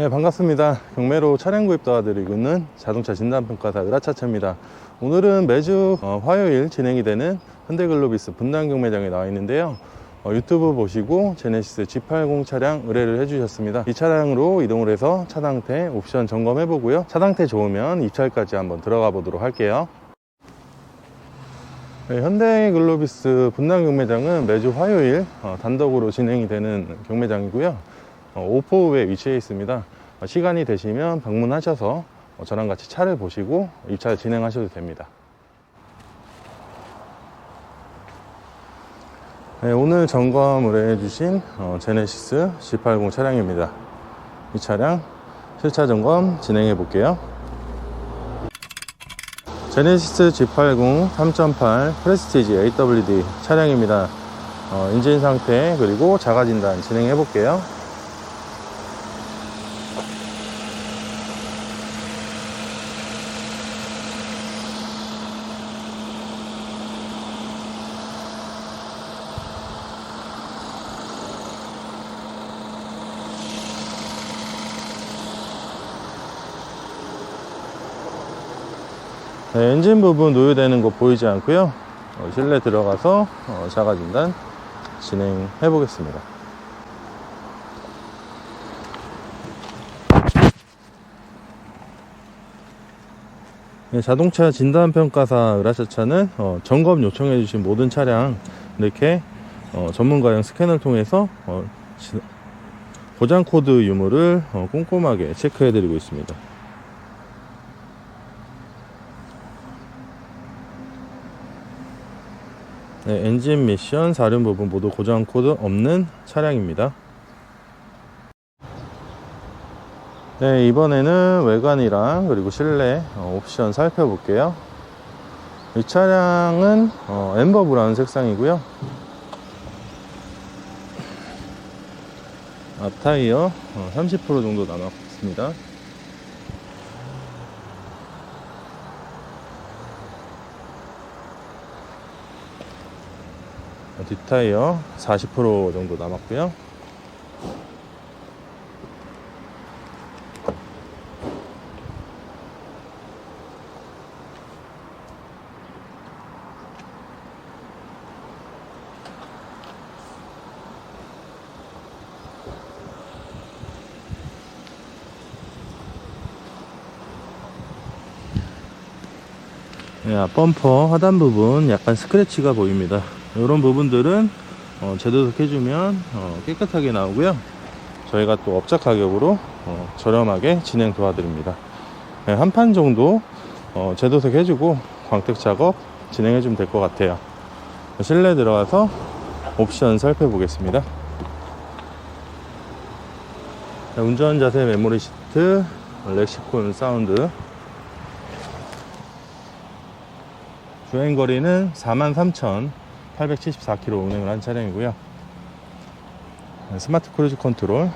네, 반갑습니다. 경매로 차량 구입 도와드리고 있는 자동차 진단평가사 으라차차입니다. 오늘은 매주 어, 화요일 진행이 되는 현대글로비스 분당 경매장에 나와 있는데요. 어, 유튜브 보시고 제네시스 G80 차량 의뢰를 해주셨습니다. 이 차량으로 이동을 해서 차상태 옵션 점검해 보고요. 차상태 좋으면 입찰까지 한번 들어가 보도록 할게요. 네, 현대글로비스 분당 경매장은 매주 화요일 어, 단독으로 진행이 되는 경매장이고요. 어, 오포우에 위치해 있습니다. 어, 시간이 되시면 방문하셔서 어, 저랑 같이 차를 보시고 입찰 진행하셔도 됩니다. 네, 오늘 점검을 해주신 어, 제네시스 G80 차량입니다. 이 차량 실차 점검 진행해 볼게요. 제네시스 G80 3.8 프레스티지 AWD 차량입니다. 어, 인진 상태 그리고 자가 진단 진행해 볼게요. 네, 엔진 부분 노유되는 거 보이지 않고요. 어, 실내 들어가서 어, 자가 진단 진행해 보겠습니다. 네, 자동차 진단평가사 으라차차는 어, 점검 요청해 주신 모든 차량 이렇게 어, 전문가용 스캐너를 통해서 어, 지- 고장 코드 유무를 어, 꼼꼼하게 체크해 드리고 있습니다. 네, 엔진 미션 사륜 부분 모두 고장 코드 없는 차량입니다. 네, 이번에는 외관이랑 그리고 실내 어, 옵션 살펴볼게요. 이 차량은 어, 엠버 브라운 색상이고요. 앞 타이어 어, 30% 정도 남았습니다. 뒷타이어 40% 정도 남았고요. 범퍼 하단 부분 약간 스크래치가 보입니다. 이런 부분들은 어, 제도석 해주면 어, 깨끗하게 나오고요. 저희가 또 업자 가격으로 어, 저렴하게 진행 도와드립니다. 네, 한판 정도 어, 제도석 해주고 광택 작업 진행해 주면 될 것 같아요. 실내 들어가서 옵션 살펴보겠습니다. 자, 운전 자세 메모리 시트, 렉시콘 사운드, 주행 거리는 43,874km 운행을 한 차량이고요. 스마트 크루즈 컨트롤,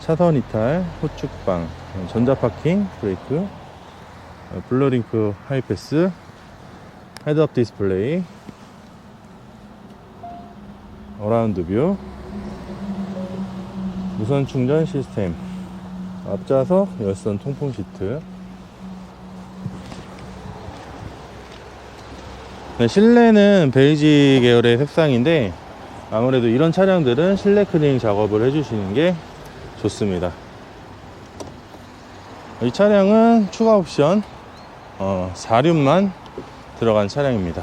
차선 이탈, 후축방, 전자 파킹, 브레이크, 블러링크 하이패스, 헤드업 디스플레이, 어라운드 뷰, 무선 충전 시스템, 앞좌석 열선 통풍 시트, 네, 실내는 베이지 계열의 색상인데 아무래도 이런 차량들은 실내 클리닝 작업을 해주시는 게 좋습니다. 이 차량은 추가 옵션 어, 4륜만 들어간 차량입니다.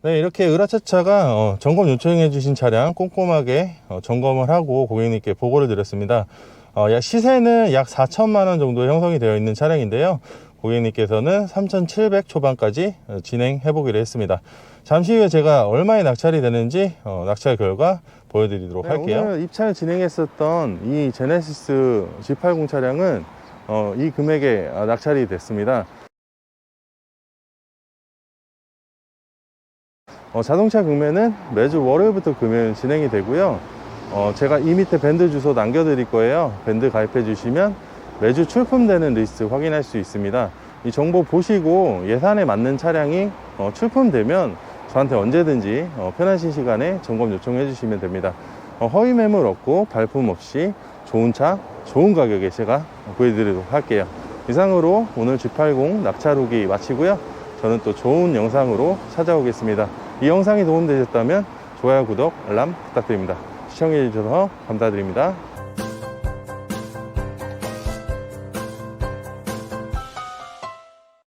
네, 이렇게 으라차차가 어, 점검 요청해 주신 차량 꼼꼼하게 어, 점검을 하고 고객님께 보고를 드렸습니다. 어, 약 시세는 약 4천만 원 정도 형성이 되어 있는 차량인데요. 고객님께서는 3,700 초반까지 어, 진행해 보기로 했습니다. 잠시 후에 제가 얼마에 낙찰이 되는지 어, 낙찰 결과 보여드리도록 할게요. 오늘 입찰 진행했었던 이 제네시스 G80 차량은 어, 이 금액에 아, 낙찰이 됐습니다. 어, 자동차 경매는 매주 월요일부터 금요일 진행이 되고요. 어, 제가 이 밑에 밴드 주소 남겨드릴 거예요. 밴드 가입해 주시면 매주 출품되는 리스트 확인할 수 있습니다. 이 정보 보시고 예산에 맞는 차량이 어, 출품되면 저한테 언제든지 어, 편하신 시간에 점검 요청해 주시면 됩니다. 어, 허위 매물 없고 발품 없이 좋은 차, 좋은 가격에 제가 보여드리도록 할게요. 이상으로 오늘 G80 낙차 루기 마치고요. 저는 또 좋은 영상으로 찾아오겠습니다. 이 영상이 도움되셨다면 좋아요, 구독, 알람 부탁드립니다. 시청해주셔서 감사드립니다.